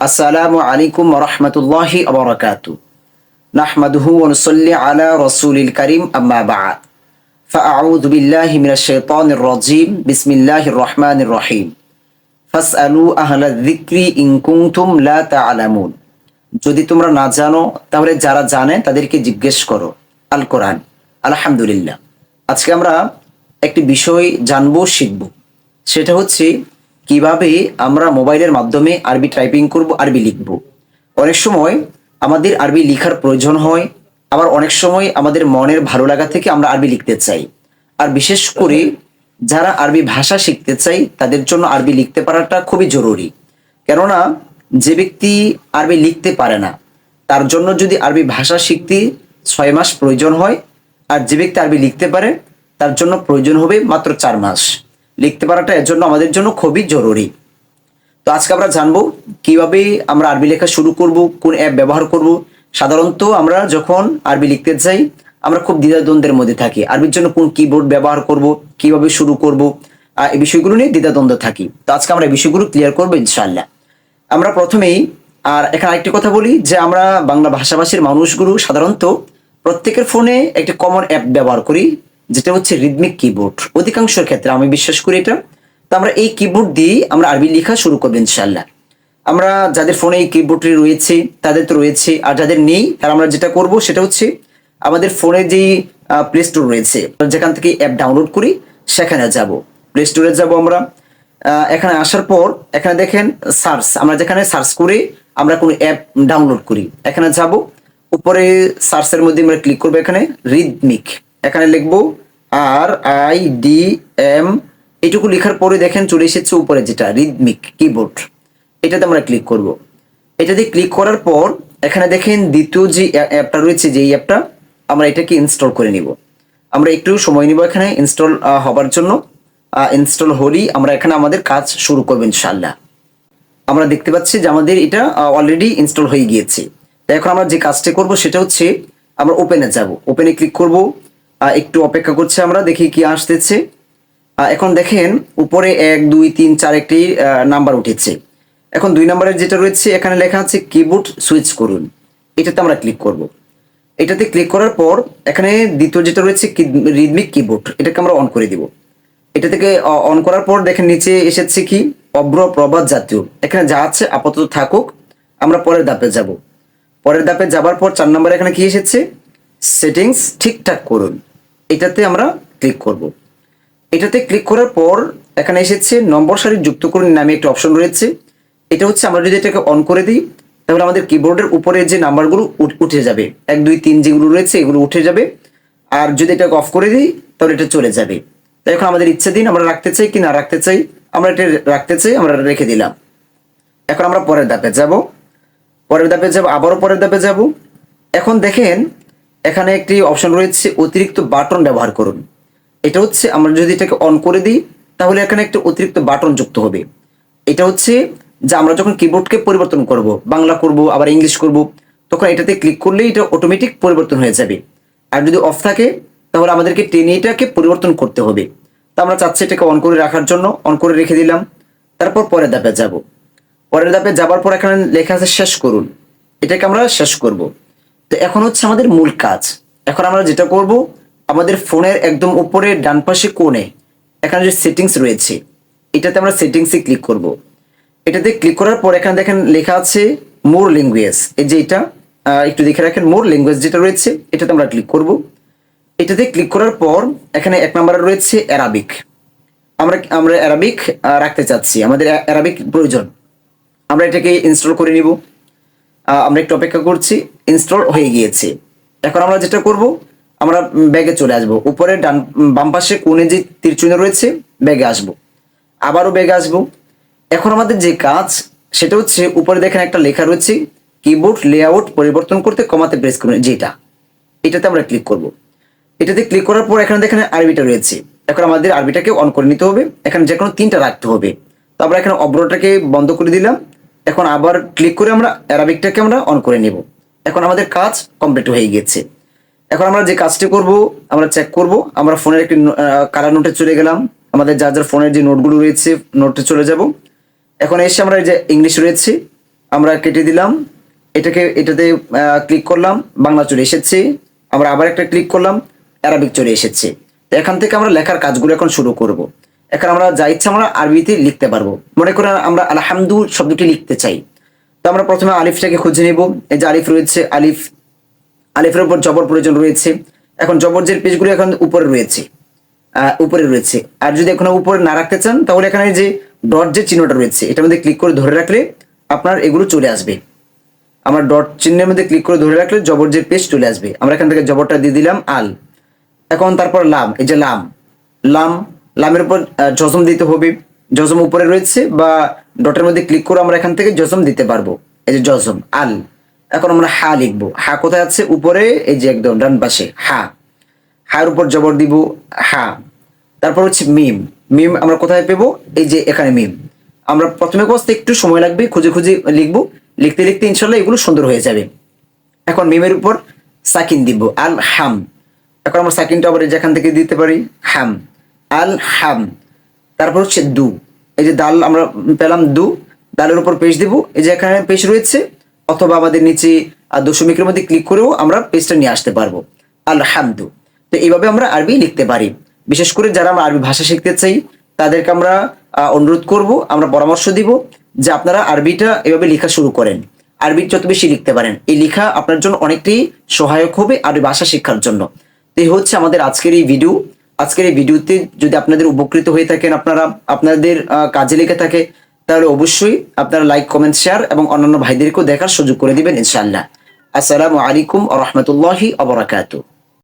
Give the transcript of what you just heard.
আসসালামু আলাইকুম রহমতুল্লাহি আবরকাত নাহমাদুহু ওনসল্লি আলা রসুলিল করিম আম্মা বাদ فأعوذ بالله من الشيطان الرجيم بسم الله الرحمن الرحيم فاسألوا أهل الذكر إن كنتم لا تعلمون যদি তোমরা না জানো তাহলে যারা জানে তাদেরকে জিজ্ঞেস করো আল কোরআন আলহামদুলিল্লাহ আজকে আমরা একটি বিষয় জানবো শিখব সেটা হচ্ছে কীভাবে আমরা মোবাইলের মাধ্যমে আরবি টাইপিং করব, আরবি লিখব? অনেক সময় আমাদের আরবি লিখার প্রয়োজন হয়, আবার অনেক সময় আমাদের মনের ভালো লাগা থেকে আমরা আরবি লিখতে চাই। আর বিশেষ করে যারা আরবি ভাষা শিখতে চাই, তাদের জন্য আরবি লিখতে পারাটা খুবই জরুরি। কেননা যে ব্যক্তি আরবি লিখতে পারে না, তার জন্য যদি আরবি ভাষা শিখতে ছয় মাস প্রয়োজন হয়, আর যে ব্যক্তি আরবি লিখতে পারে, তার জন্য প্রয়োজন হবে মাত্র চার মাস। লিখতে পারাটা এর জন্য আমাদের জন্য খুবই জরুরি। তো আজকে আমরা জানব কীভাবে আমরা আরবি লেখা শুরু করব, কোন অ্যাপ ব্যবহার করব। সাধারণত আমরা যখন আরবি লিখতে যাই, আমরা খুব দ্বিধাদ্বন্দ্বের মধ্যে থাকি। আরবির জন্য কোন কিবোর্ড ব্যবহার করব, কীভাবে শুরু করব এই বিষয়গুলো নিয়ে দ্বিধাদ্বন্দ্ব থাকি। তো আজকে আমরা এই বিষয়গুলো ক্লিয়ার করব ইনশাআল্লাহ। আমরা প্রথমেই, আর এখানে আরেকটি কথা বলি যে আমরা বাংলা ভাষাভাষীর মানুষগুলো সাধারণত প্রত্যেকের ফোনে একটি কমন অ্যাপ ব্যবহার করি। যেটা হচ্ছে রিদমিক কিবোর্ড অধিকাংশের ক্ষেত্রে আমি বিশ্বাস করি এটা। তো আমরা এই কিবোর্ড দিয়ে আমরা আরবি লেখা শুরু করব ইনশাল্লাহ আমরা যাদের ফোনে এই কিবোর্ডটি রয়েছে, তাদের তো রয়েছে, আর যাদের নেই, তারা আমরা যেটা করব সেটা হচ্ছে আমাদের ফোনে যেই প্লে স্টোর রয়েছে, যেখান থেকে অ্যাপ ডাউনলোড করি, সেখানে যাব। প্লে স্টোরে যাব আমরা। এখানে আসার পর, এখানে দেখেন সার্চ আমরা যেখানে সার্চ করে আমরা কোনো অ্যাপ ডাউনলোড করি, এখানে যাব। উপরে সার্চের মধ্যে আমরা ক্লিক করব এখানে রিদমিক এখানে লিখব আর, আই, ডি, এম, এটুকু লেখার পরে দেখেন চলে এসেছে উপরে যেটা রিদমিক কিবোর্ড এটাতে আমরা ক্লিক করব। এটাতে ক্লিক করার পর এখানে দেখেন দ্বিতীয় যে অ্যাপটা রয়েছে যে অ্যাপটা, আমরা এটাকে ইনস্টল করে নিব। আমরা একটু সময় নিব এখানে ইনস্টল হবার জন্য। ইনস্টল হলেই আমরা এখানে আমাদের কাজ শুরু করব ইনশাল্লাহ আমরা দেখতে পাচ্ছি যে আমাদের এটা অলরেডি ইনস্টল হয়ে গিয়েছে। তো এখন আমরা যে কাজটা করব সেটা হচ্ছে আমরা ওপেনে যাব। ওপেনে ক্লিক করব। একটু অপেক্ষা করছে আমরা, দেখি কি আসতেছে। এখন দেখেন, উপরে এক, দুই, তিন, চার একটি নাম্বার উঠেছে। এখন দুই নাম্বারের যেটা রয়েছে, এখানে লেখা আছে, কিবোর্ড সুইচ করুন। এটাতে আমরা ক্লিক করব। এটাতে ক্লিক করার পর, এখানে দ্বিতীয় যেটা রয়েছে রিদমিক কিবোর্ড। এটাকে আমরা অন করে দিব। এটা থেকে অন করার পর, দেখেন নিচে এসেছে কি অব্র প্রবাদ জাতীয়। এখানে যা আছে, আপাতত থাকুক, আমরা পরের ধাপে যাব। পরের ধাপে যাবার পর, চার নম্বরে এখানে কি এসেছে? সেটিংস ঠিকঠাক করুন। এটাতে আমরা ক্লিক করব। এটাতে ক্লিক করার পর এখানে এসেছে নম্বর সারি যুক্ত করুন নামে একটা অপশন রয়েছে। এটা হচ্ছে আমরা যদি এটাকে অন করে দিই, তাহলে আমাদের কিবোর্ডের উপরে যে নাম্বারগুলো উঠ- উঠে যাবে, এক, দুই, তিন যেগুলো রয়েছে এগুলো উঠে যাবে। আর যদি এটাকে অফ করে দিই, তাহলে এটা চলে যাবে। তাই এখন আমাদের ইচ্ছে দিন আমরা রাখতে চাই কি না রাখতে চাই, আমরা এটা রাখতে চাই, আমরা রেখে দিলাম। এখন আমরা পরের ধাপে যাব। পরের ধাপে যাব, আবারও পরের ধাপে যাব। এখন দেখেন এখানে একটি অপশন রয়েছে, অতিরিক্ত বাটন ব্যবহার করুন। এটা হচ্ছে আমরা যদি এটাকে অন করে দিই, তাহলে এখানে একটা অতিরিক্ত বাটন যুক্ত হবে। এটা হচ্ছে যে আমরা যখন কিবোর্ডকে পরিবর্তন করব, বাংলা করব, আবার ইংলিশ করব, তখন এটাতে ক্লিক করলেই এটা অটোমেটিক পরিবর্তন হয়ে যাবে। আর যদি অফ থাকে, তাহলে আমাদেরকে টেনে এটাকে পরিবর্তন করতে হবে। তা আমরা চাচ্ছি এটাকে অন করে রাখার জন্য অন করে রেখে দিলাম। তারপর পরের ধাপে যাব। পরের ধাপে যাবার পর এখানে লেখা আছে শেষ করুন। এটাকে আমরা শেষ করব। তো এখন হচ্ছে আমাদের মূল কাজ। এখন আমরা যেটা করব, আমাদের ফোনের একদম উপরে ডান পাশে কোণে এখানে যে সেটিংস রয়েছে, এটাতে আমরা সেটিংসে ক্লিক করব। এটাতে ক্লিক করার পর এখানে দেখেন লেখা আছে মোর ল্যাঙ্গুয়েজ। এই যে এটা একটু দেখে রাখেন, মোর ল্যাঙ্গুয়েজ যেটা রয়েছে, এটাতে আমরা ক্লিক করব। এটাতে ক্লিক করার পর এখানে এক নম্বরে রয়েছে অ্যারাবিক। আমরা আমরা অ্যারাবিক রাখতে চাচ্ছি। আমাদের অ্যা- অ্যারাবিক প্রয়োজন। আমরা এটাকে ইনস্টল করে নিব। আমরা একটু অপেক্ষা করছি ইনস্টল হয়ে গিয়েছে। এখন আমরা যেটা করব, আমরা ব্যাগে চলে আসব। উপরে ডান, বাম পাশে কোণে যে তীরচিহ্ন রয়েছে, ব্যাগে আসব। আবারও ব্যাগে আসব। এখন আমাদের যে কাজ, সেটা হচ্ছে উপরে দেখেন একটা লেখা রয়েছে কিবোর্ড লেআউট পরিবর্তন করতে কমাতে প্রেস করুন, যেটা। এটাতে আমরা ক্লিক করব। এটাতে ক্লিক করার পর এখানে দেখেন আরবিটা রয়েছে। এখন আমাদের আরবিটাকে অন করে নিতে হবে। এখানে যে কোনো তিনটা রাখতে হবে। তো আমরা এখানে অব্রটাকে বন্ধ করে দিলাম। এখন আবার ক্লিক করে আমরা অ্যারাবিকটাকে আমরা অন করে নেব। এখন আমাদের কাজ কমপ্লিট হয়ে গেছে। এখন আমরা যে কাজটি করব, আমরা চেক করব, আমরা ফোনের একটি কালার নোটে চলে গেলাম। আমাদের যার যার ফোনের যে নোটগুলো রয়েছে নোটে চলে যাব। এখন এসে আমরা এই যে ইংলিশ রয়েছে, আমরা কেটে দিলাম। এটাকে, এটাতে ক্লিক করলাম, বাংলা চলে এসেছে। আমরা আবার একটা ক্লিক করলাম অ্যারাবিক চলে এসেছে। এখান থেকে আমরা লেখার কাজগুলো এখন শুরু করব। এখন আমরা যা ইচ্ছা আমরা আরবিতে লিখতে পারব। মনে করেন আমরা আলহামদু শব্দটি লিখতে চাই। তো আমরা প্রথমে আলিফটাকে খুঁজে নেব। এই যে আলিফ রয়েছে, আলিফ, আলিফের উপর জবর প্রয়োজন রয়েছে। এখন জবর যে পেজগুলো এখন উপরে রয়েছে উপরে রয়েছে। আর যদি এখন উপরে না রাখতে চান, তাহলে এখানে যে ডট যে চিহ্নটা রয়েছে, এটার মধ্যে ক্লিক করে ধরে রাখলে আপনার এগুলো চলে আসবে। আমার ডট চিহ্নের মধ্যে ক্লিক করে ধরে রাখলে জবর যে পেজ চলে আসবে। আমরা এখান থেকে জবরটা দিয়ে দিলাম আল। এখন তারপর লাম, এই যে লাম। লাম লামের উপর জজম দিতে হবে। জজম উপরে রয়েছে বা ডটের মধ্যে ক্লিক করে আমরা এখান থেকে জজম দিতে পারব। এই যে জজম, আল। এখন আমরা হা লিখব। হা কোথায় আছে? উপরে, এই যে একদম ডান পাশে, হা। হার উপর জবর দিব, হা। তারপর হচ্ছে মিম। মিম আমরা কোথায় পেবো? এই যে এখানে মিম। আমরা প্রথমে বসতে একটু সময় লাগবে, খুঁজে খুঁজে লিখব। লিখতে লিখতে ইনশাল্লাহ এগুলো সুন্দর হয়ে যাবে। এখন মিমের উপর সাকিন দিব, আল হাম। এখন আমরা সাকিনটা আবার যেখান থেকে দিতে পারি, হাম। আল হাম তারপর হচ্ছে দু। এই যে দাল আমরা পেলাম দু, দালের উপর পেজ দিব। এই যে এখানে পেজ রয়েছে, অথবা আমাদের নিচে দশমিকের মধ্যে ক্লিক করেও আমরা পেজটা নিয়ে আসতে পারব। আলহামদু। তো এইভাবে আমরা আরবি লিখতে পারি। বিশেষ করে যারা আমরা আরবি ভাষা শিখতে চাই, তাদেরকে আমরা অনুরোধ করব, আমরা পরামর্শ দিব যে আপনারা আরবিটা এভাবে লেখা শুরু করেন। আরবি যত বেশি লিখতে পারেন। এই লেখা আপনার জন্য অনেকটাই সহায়ক হবে আরবি ভাষা শিক্ষার জন্য। তো হচ্ছে আমাদের আজকের এই ভিডিও আজকের এই ভিডিওতে যদি আপনাদের উপকৃত হয়ে থাকেন, আপনারা আপনাদের কাজে লেগে থাকে, তাহলে অবশ্যই আপনারা লাইক, কমেন্ট, শেয়ার এবং অন্যান্য ভাইদেরকেও দেখার সুযোগ করে দিবেন ইনশাল্লাহ আসসালামু আলাইকুম রহমতুল্লাহি আবরাকাতু